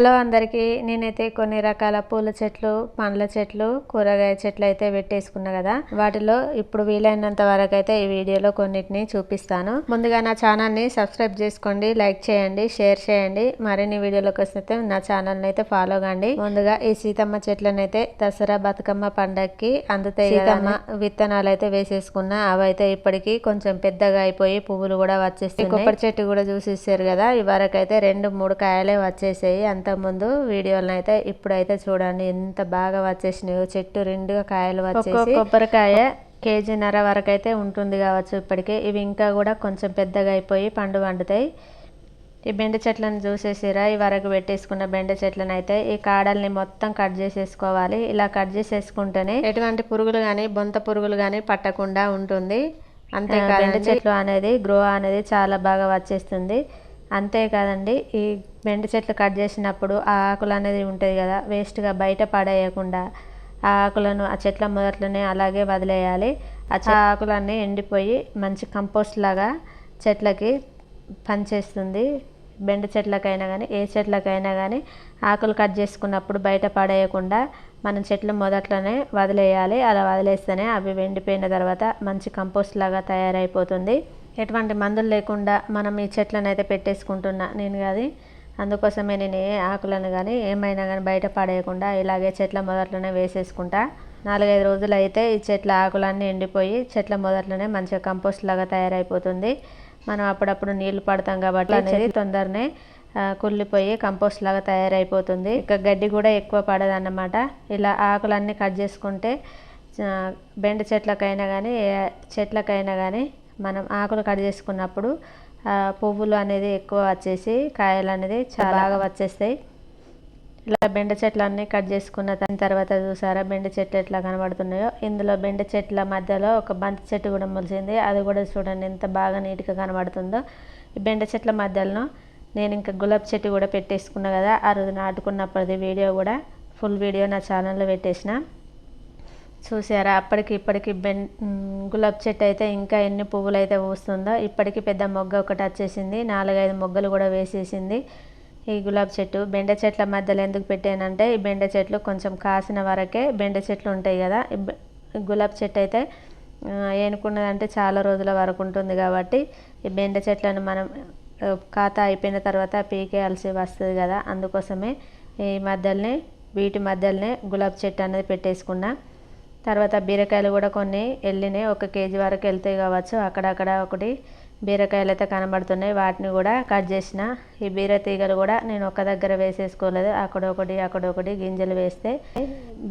Hello అందరికీ నేనైతే కొన్ని రకాల పూల చెట్లు పండ్ల చెట్లు కూరగాయ చెట్లు అయితే పెట్టేసుకున్నా కదా. వాటిలో ఇప్పుడు వీలైనంత వరకు అయితే ఈ వీడియోలో కొన్నిటిని చూపిస్తాను. ముందుగా నా ఛానల్ని సబ్స్క్రైబ్ చేసుకోండి లైక్ చేయండి షేర్ చేయండి. మరిన్ని వీడియోలోకి వస్తే నా ఛానల్ అయితే ఫాలో కండి. ముందుగా ఈ సీతమ్మ చెట్లను అయితే దసరా బతుకమ్మ పండక్కి అందుతాయి సీతమ్మ విత్తనాలు అయితే వేసేసుకున్నా. అవి అయితే ఇప్పటికి కొంచెం పెద్దగా అయిపోయి పువ్వులు కూడా వచ్చేస్తాయి కొబ్బరి చెట్టు కూడా చూసేసారు కదా ఈ వరకు అయితే రెండు మూడు కాయలే వచ్చేసాయి. అంతకుముందు వీడియోలను అయితే ఇప్పుడైతే చూడండి ఎంత బాగా వచ్చేసినాయో. చెట్టు రెండుగా కాయలు వచ్చేసి కొబ్బరికాయ. కేజీన్నర వరకు అయితే ఉంటుంది కావచ్చు ఇప్పటికే. ఇవి ఇంకా కూడా కొంచెం పెద్దగా అయిపోయి పండు వండుతాయి. ఈ బెండ చెట్లను చూసేసిరా ఈ వరకు పెట్టేసుకున్న బెండ చెట్లను అయితే ఈ కాడల్ని మొత్తం కట్ చేసేసుకోవాలి. ఇలా కట్ చేసేసుకుంటేనే ఎటువంటి పురుగులు కానీ బొంత పురుగులు కానీ పట్టకుండా ఉంటుంది. అంతేకాదు బెండ చెట్లు అనేది గ్రో అనేది చాలా బాగా వచ్చేస్తుంది. అంతేకాదండి ఈ బెండ చెట్లు కట్ చేసినప్పుడు ఆ ఆకులు అనేది ఉంటుంది కదా వేస్ట్గా బయట పడేయకుండా ఆ ఆకులను ఆ చెట్ల మొదట్లోనే అలాగే వదిలేయాలి. ఆ ఆకులన్నీ ఎండిపోయి మంచి కంపోస్ట్ లాగా చెట్లకి పనిచేస్తుంది బెండ చెట్లకైనా కానీ ఏ చెట్లకైనా కానీ ఆకులు కట్ చేసుకున్నప్పుడు బయట పడేయకుండా మనం చెట్లు మొదట్లోనే వదిలేయాలి. అలా వదిలేస్తేనే అవి ఎండిపోయిన తర్వాత మంచి కంపోస్ట్ లాగా తయారైపోతుంది. ఎటువంటి మందులు లేకుండా మనం ఈ చెట్లను అయితే పెట్టేసుకుంటున్నా నేను కాదు అందుకోసమే నేను ఏ ఆకులను కానీ ఏమైనా కానీ బయట పడేయకుండా ఇలాగే చెట్ల మొదట్లోనే వేసేసుకుంటా. నాలుగైదు రోజులు అయితే ఈ చెట్ల ఆకులన్నీ ఎండిపోయి చెట్ల మొదట్లోనే మంచిగా కంపోస్ట్ లాగా తయారైపోతుంది. మనం అప్పుడప్పుడు నీళ్ళు పడతాం కాబట్టి అనేది తొందరనే కుళ్ళిపోయి కంపోస్ట్ లాగా తయారైపోతుంది. ఇక గడ్డి కూడా ఎక్కువ పడదన్నమాట. ఇలా ఆకులన్నీ కట్ చేసుకుంటే బెండ చెట్లకైనా కానీ చెట్లకైనా కానీ మనం ఆకులు కట్ చేసుకున్నప్పుడు పువ్వులు అనేది ఎక్కువ వచ్చేసి కాయలు అనేది చాలా బాగా వచ్చేస్తాయి. ఇలా బెండ చెట్లు అన్నీ కట్ చేసుకున్న దాని తర్వాత చూసారా బెండ చెట్లు ఎట్లా కనబడుతున్నాయో? ఇందులో బెండ చెట్ల మధ్యలో ఒక బంతి చెట్టు కూడా మొలిచింది అది కూడా చూడండి ఎంత బాగా నీట్గా కనబడుతుందో. ఈ బెండ చెట్ల మధ్యలో నేను ఇంకా గులాబ్ చెట్టు కూడా పెట్టేసుకున్నా కదా ఆ రోజు నాటుకున్నప్పటిది వీడియో కూడా ఫుల్ వీడియో నా ఛానల్లో పెట్టేసిన. చూసారా? అప్పటికి ఇప్పటికి బెన్ గులాబ్ చెట్టు అయితే ఇంకా ఎన్ని పువ్వులు అయితే పూస్తుందో ఇప్పటికి పెద్ద మొగ్గ ఒకటి వచ్చేసింది. నాలుగైదు మొగ్గలు కూడా వేసేసింది ఈ గులాబ్ చెట్టు. బెండ చెట్ల మధ్యలో ఎందుకు పెట్టానంటే ఈ బెండ చెట్లు కొంచెం కాసిన వరకే బెండ చెట్లు ఉంటాయి కదా. గులాబ్ చెట్టు అయితే ఏనుకున్నదంటే చాలా రోజుల వరకు ఉంటుంది కాబట్టి ఈ బెండ చెట్లను మనం ఖాతా అయిపోయిన తర్వాత పీకేయాల్సి వస్తుంది కదా. అందుకోసమే ఈ మధ్యలోనే వీటి మధ్యలోనే గులాబ్ చెట్టు అనేది పెట్టేసుకున్నా. తర్వాత బీరకాయలు కూడా కొన్ని వెళ్ళినాయి ఒక కేజీ వరకు వెళ్తాయి కావచ్చు. అక్కడక్కడ ఒకటి బీరకాయలు అయితే కనబడుతున్నాయి. వాటిని కూడా కట్ చేసిన ఈ బీర తీగలు కూడా నేను ఒక దగ్గర వేసేసుకోలేదు. అక్కడ ఒకటి అక్కడ ఒకటి గింజలు వేస్తే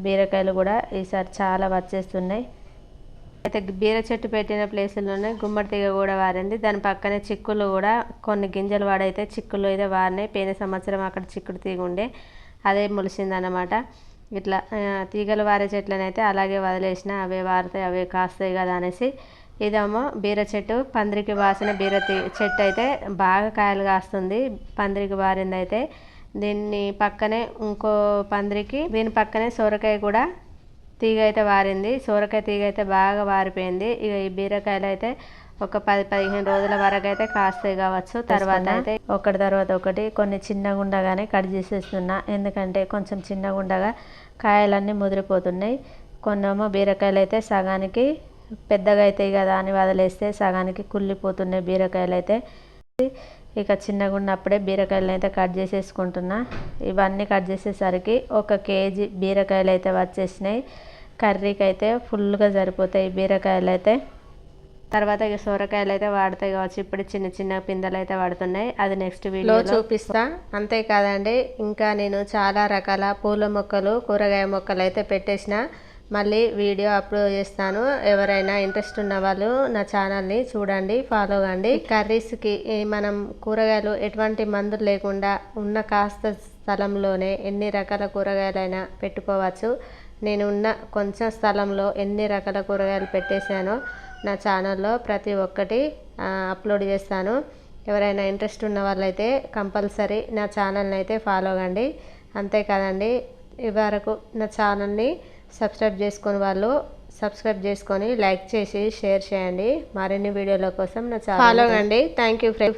బీరకాయలు కూడా ఈసారి చాలా వచ్చేస్తున్నాయి. అయితే బీర చెట్టు పెట్టిన ప్లేసుల్లోనే గుమ్మడి తీగ కూడా వారింది. దాని పక్కనే చిక్కులు కూడా కొన్ని గింజలు వాడైతే చిక్కులు అయితే వారినాయి. పోయిన సంవత్సరం అక్కడ చిక్కుడు తీగ ఉండే అదే ములిసిందన్నమాట. ఇట్లా తీగలు వారే చెట్లను అయితే అలాగే వదిలేసిన అవే వారితే అవే కాస్తాయి కదా అనేసి ఇదేమో బీర చెట్టు పందిరికి వాసిన బీర చెట్టు అయితే బాగా కాయలు కాస్తుంది పందిరికి వారింది అయితే దీన్ని పక్కనే ఇంకో పందిరికి దీని పక్కనే సొరకాయ కూడా తీగ అయితే వారింది. సొరకాయ తీగ అయితే బాగా వారిపోయింది. ఇక ఈ బీరకాయలు అయితే ఒక పది పదిహేను రోజుల వరకు అయితే కాస్తాయి కావచ్చు. తర్వాత అయితే ఒకటి తర్వాత ఒకటి కొన్ని చిన్నగా ఉండగానే కట్ చేసేస్తున్నా. ఎందుకంటే కొంచెం చిన్నగా ఉండగా కాయలన్నీ ముదిరిపోతున్నాయి. కొన్నేమో బీరకాయలు అయితే సగానికి పెద్దగా అవుతాయి కదా అని వదిలేస్తే సగానికి కుళ్ళిపోతున్నాయి బీరకాయలు అయితే ఇక చిన్నగా ఉన్నప్పుడే బీరకాయలు అయితే కట్ చేసేసుకుంటున్నా. ఇవన్నీ కట్ చేసేసరికి ఒక కేజీ బీరకాయలు అయితే వచ్చేసినాయి. కర్రీకి అయితే ఫుల్గా సరిపోతాయి బీరకాయలు అయితే తర్వాత ఇక సొరకాయలు అయితే వాడతాయి కావచ్చు. ఇప్పుడు చిన్న చిన్న పిందెలు అయితే వాడుతున్నాయి. అది నెక్స్ట్ వీడియో చూపిస్తా. అంతేకాదండి ఇంకా నేను చాలా రకాల పూల మొక్కలు కూరగాయ మొక్కలు అయితే పెట్టేసిన. మళ్ళీ వీడియో అప్లోడ్ చేస్తాను. ఎవరైనా ఇంట్రెస్ట్ ఉన్న వాళ్ళు నా ఛానల్ని చూడండి ఫాలో కండి. కర్రీస్కి మనం కూరగాయలు ఎటువంటి మందులు లేకుండా ఉన్న కాస్త స్థలంలోనే ఎన్ని రకాల కూరగాయలైనా పెట్టుకోవచ్చు. నేను ఉన్న కొంచెం స్థలంలో ఎన్ని రకాల కూరగాయలు పెట్టేశానో నా ఛానల్లో ప్రతి ఒక్కటి అప్లోడ్ చేస్తాను. ఎవరైనా ఇంట్రెస్ట్ ఉన్న వాళ్ళైతే కంపల్సరీ నా ఛానల్ని అయితే ఫాలో కండి అంతేకాదండి ఇవరకు నా ఛానల్ని సబ్స్క్రైబ్ చేసుకుని వాళ్ళు సబ్స్క్రైబ్ చేసుకొని లైక్ చేసి షేర్ చేయండి. మరిన్ని వీడియోల కోసం నా ఛానల్ ఫాలో కండి థ్యాంక్ యూ ఫ్రెండ్